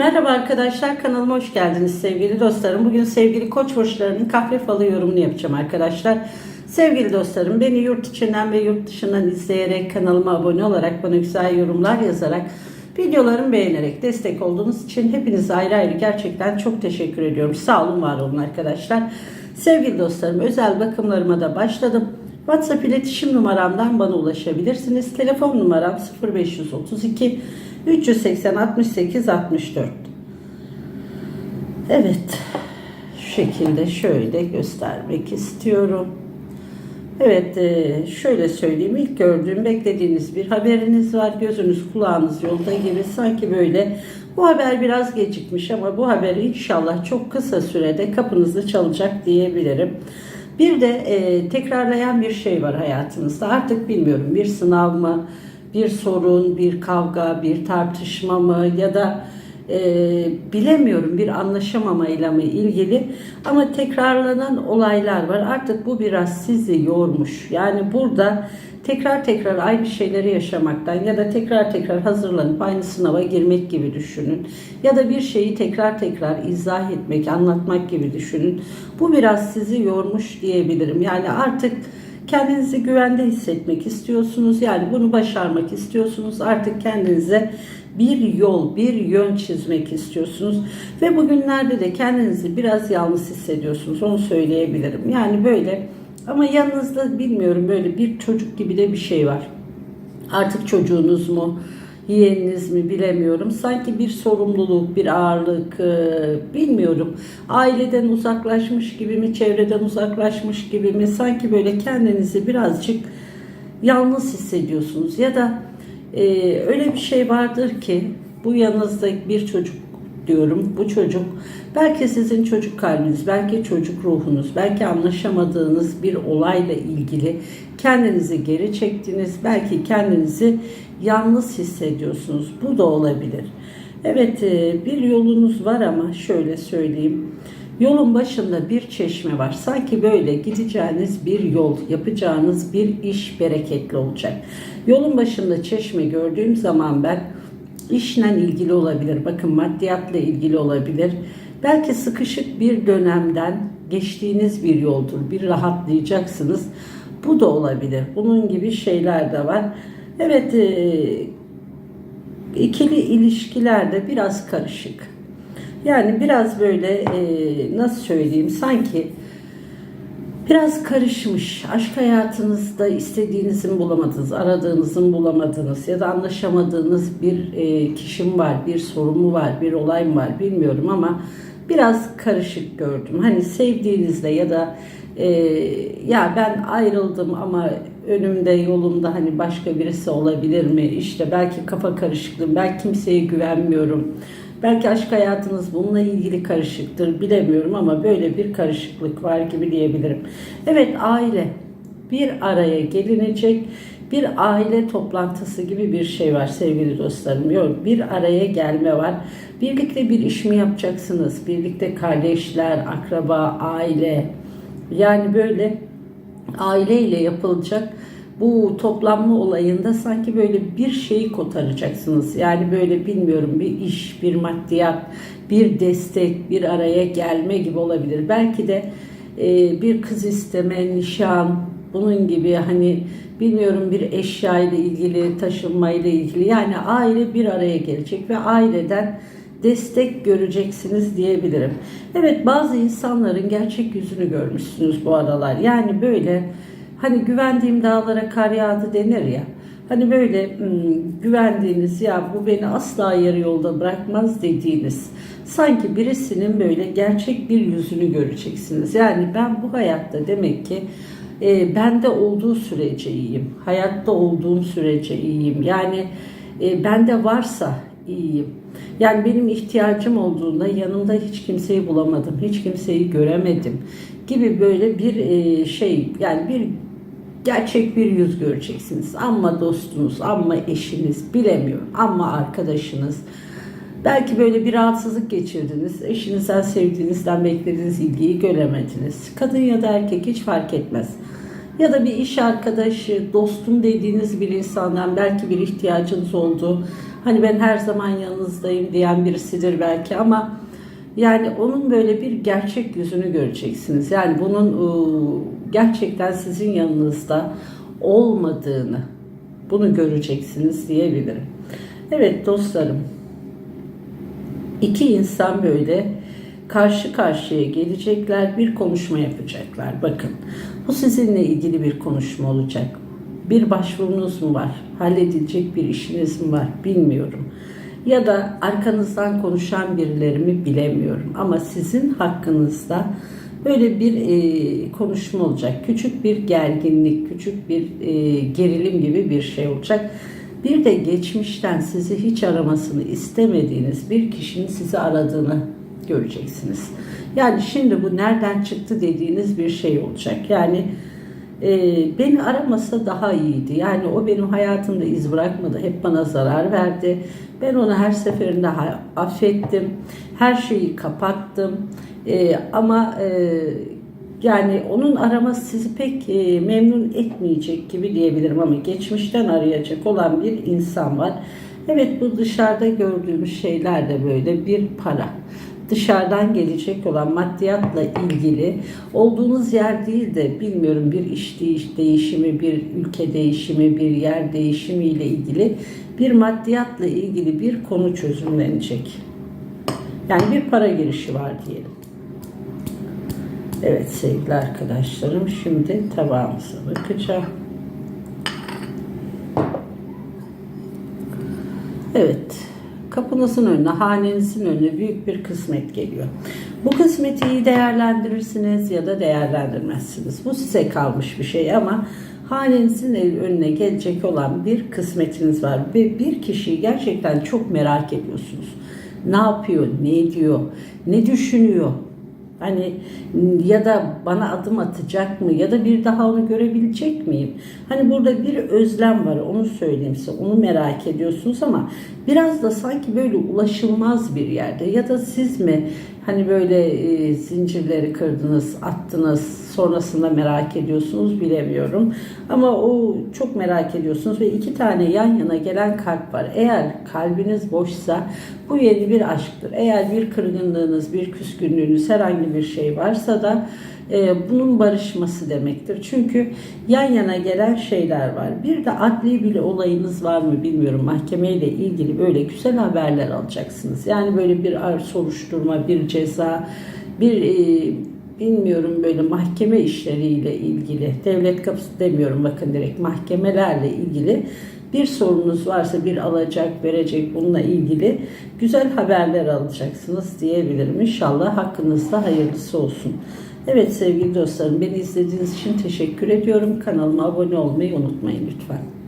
Merhaba arkadaşlar kanalıma hoş geldiniz sevgili dostlarım. Bugün sevgili koç burçlarının kahve falı yorumunu yapacağım arkadaşlar. Sevgili dostlarım beni yurt içinden ve yurt dışından izleyerek kanalıma abone olarak bana güzel yorumlar yazarak videolarımı beğenerek destek olduğunuz için hepinize ayrı ayrı gerçekten çok teşekkür ediyorum. Sağ olun var olun arkadaşlar. Sevgili dostlarım özel bakımlarıma da başladım. WhatsApp iletişim numaramdan bana ulaşabilirsiniz. Telefon numaram 0532 380 68 64. Evet. Şu şekilde şöyle göstermek istiyorum. Evet e, şöyle söyleyeyim ilk gördüğüm beklediğiniz bir haberiniz var gözünüz kulağınız yolda gibi sanki böyle bu haber biraz gecikmiş ama bu haber inşallah çok kısa sürede kapınızı çalacak diyebilirim. Bir de e, tekrarlayan bir şey var hayatınızda artık bilmiyorum bir sınav mı bir sorun bir kavga bir tartışma mı ya da e, bilemiyorum bir anlaşamamayla mı ilgili ama tekrarlanan olaylar var. Artık bu biraz sizi yormuş. Yani burada tekrar tekrar aynı şeyleri yaşamaktan ya da tekrar tekrar hazırlanıp aynı sınava girmek gibi düşünün. Ya da bir şeyi tekrar tekrar izah etmek, anlatmak gibi düşünün. Bu biraz sizi yormuş diyebilirim. Yani artık kendinizi güvende hissetmek istiyorsunuz. Yani bunu başarmak istiyorsunuz. Artık kendinize bir yol, bir yön çizmek istiyorsunuz. Ve bugünlerde de kendinizi biraz yalnız hissediyorsunuz. Onu söyleyebilirim. Yani böyle ama yanınızda bilmiyorum böyle bir çocuk gibi de bir şey var. Artık çocuğunuz mu, yeğeniniz mi bilemiyorum. Sanki bir sorumluluk, bir ağırlık bilmiyorum. Aileden uzaklaşmış gibi mi, çevreden uzaklaşmış gibi mi? Sanki böyle kendinizi birazcık yalnız hissediyorsunuz. Ya da e, öyle bir şey vardır ki bu yanınızda bir çocuk diyorum. Bu çocuk belki sizin çocuk kalbiniz, belki çocuk ruhunuz, belki anlaşamadığınız bir olayla ilgili kendinizi geri çektiniz. Belki kendinizi yalnız hissediyorsunuz. Bu da olabilir. Evet bir yolunuz var ama şöyle söyleyeyim. Yolun başında bir çeşme var. Sanki böyle gideceğiniz bir yol, yapacağınız bir iş bereketli olacak. Yolun başında çeşme gördüğüm zaman ben işle ilgili olabilir. Bakın maddiyatla ilgili olabilir. Belki sıkışık bir dönemden geçtiğiniz bir yoldur. Bir rahatlayacaksınız. Bu da olabilir. Bunun gibi şeyler de var. Evet, ikili ilişkilerde biraz karışık. Yani biraz böyle nasıl söyleyeyim sanki biraz karışmış. Aşk hayatınızda istediğinizin bulamadınız, aradığınızın bulamadınız ya da anlaşamadığınız bir e, kişim var, bir sorun mu var, bir olay mı var bilmiyorum ama biraz karışık gördüm. Hani sevdiğinizde ya da e, ya ben ayrıldım ama önümde yolumda hani başka birisi olabilir mi? İşte belki kafa karışıklığım, belki kimseye güvenmiyorum. Belki aşk hayatınız bununla ilgili karışıktır bilemiyorum ama böyle bir karışıklık var gibi diyebilirim. Evet aile bir araya gelinecek bir aile toplantısı gibi bir şey var sevgili dostlarım. Yok bir araya gelme var. Birlikte bir iş mi yapacaksınız? Birlikte kardeşler, akraba, aile yani böyle aileyle yapılacak bu toplanma olayında sanki böyle bir şeyi kotaracaksınız. Yani böyle bilmiyorum bir iş, bir maddiyat, bir destek, bir araya gelme gibi olabilir. Belki de e, bir kız isteme, nişan, bunun gibi hani bilmiyorum bir eşya ile ilgili, taşınma ile ilgili yani aile bir araya gelecek ve aileden destek göreceksiniz diyebilirim. Evet bazı insanların gerçek yüzünü görmüşsünüz bu aralar. Yani böyle Hani güvendiğim dağlara kar yağdı denir ya. Hani böyle hmm, güvendiğiniz ya bu beni asla yarı yolda bırakmaz dediğiniz sanki birisinin böyle gerçek bir yüzünü göreceksiniz. Yani ben bu hayatta demek ki e, bende olduğu sürece iyiyim. Hayatta olduğum sürece iyiyim. Yani e, bende varsa iyiyim. Yani benim ihtiyacım olduğunda yanımda hiç kimseyi bulamadım, hiç kimseyi göremedim gibi böyle bir e, şey yani bir gerçek bir yüz göreceksiniz. Ama dostunuz, ama eşiniz, bilemiyorum. Ama arkadaşınız. Belki böyle bir rahatsızlık geçirdiniz. Eşinizden, sevdiğinizden beklediğiniz ilgiyi göremediniz. Kadın ya da erkek hiç fark etmez. Ya da bir iş arkadaşı, dostum dediğiniz bir insandan belki bir ihtiyacınız oldu. Hani ben her zaman yanınızdayım diyen birisidir belki ama yani onun böyle bir gerçek yüzünü göreceksiniz. Yani bunun e, gerçekten sizin yanınızda olmadığını bunu göreceksiniz diyebilirim. Evet dostlarım. iki insan böyle karşı karşıya gelecekler, bir konuşma yapacaklar. Bakın, bu sizinle ilgili bir konuşma olacak. Bir başvurunuz mu var? Halledilecek bir işiniz mi var? Bilmiyorum. Ya da arkanızdan konuşan birileri mi bilemiyorum. Ama sizin hakkınızda böyle bir e, konuşma olacak. Küçük bir gerginlik, küçük bir e, gerilim gibi bir şey olacak. Bir de geçmişten sizi hiç aramasını istemediğiniz bir kişinin sizi aradığını göreceksiniz. Yani şimdi bu nereden çıktı dediğiniz bir şey olacak. Yani e, beni aramasa daha iyiydi. Yani o benim hayatımda iz bırakmadı. Hep bana zarar verdi. Ben onu her seferinde affettim. Her şeyi kapattım. E, ama e, yani onun araması sizi pek e, memnun etmeyecek gibi diyebilirim ama geçmişten arayacak olan bir insan var. Evet bu dışarıda gördüğümüz şeyler de böyle bir para dışarıdan gelecek olan maddiyatla ilgili olduğunuz yer değil de bilmiyorum bir iş değiş, değişimi, bir ülke değişimi, bir yer değişimi ile ilgili bir maddiyatla ilgili bir konu çözümlenecek. Yani bir para girişi var diyelim. Evet sevgili arkadaşlarım şimdi tabağımıza bakacağım. Evet kapınızın önüne, hanenizin önüne büyük bir kısmet geliyor. Bu kısmeti iyi değerlendirirsiniz ya da değerlendirmezsiniz. Bu size kalmış bir şey ama hanenizin önüne gelecek olan bir kısmetiniz var. Ve bir kişiyi gerçekten çok merak ediyorsunuz. Ne yapıyor, ne ediyor, ne düşünüyor, Hani ya da bana adım atacak mı ya da bir daha onu görebilecek miyim? Hani burada bir özlem var onu söyleyeyim size onu merak ediyorsunuz ama biraz da sanki böyle ulaşılmaz bir yerde ya da siz mi hani böyle e, zincirleri kırdınız attınız sonrasında merak ediyorsunuz bilemiyorum. Ama o çok merak ediyorsunuz ve iki tane yan yana gelen kalp var. Eğer kalbiniz boşsa bu yeni bir aşktır. Eğer bir kırgınlığınız, bir küskünlüğünüz, herhangi bir şey varsa da e, bunun barışması demektir. Çünkü yan yana gelen şeyler var. Bir de adli bir olayınız var mı bilmiyorum. Mahkemeyle ilgili böyle güzel haberler alacaksınız. Yani böyle bir soruşturma, bir ceza, bir e, bilmiyorum böyle mahkeme işleriyle ilgili, devlet kapısı demiyorum bakın direkt mahkemelerle ilgili bir sorunuz varsa bir alacak verecek bununla ilgili güzel haberler alacaksınız diyebilirim. İnşallah hakkınızda hayırlısı olsun. Evet sevgili dostlarım beni izlediğiniz için teşekkür ediyorum. Kanalıma abone olmayı unutmayın lütfen.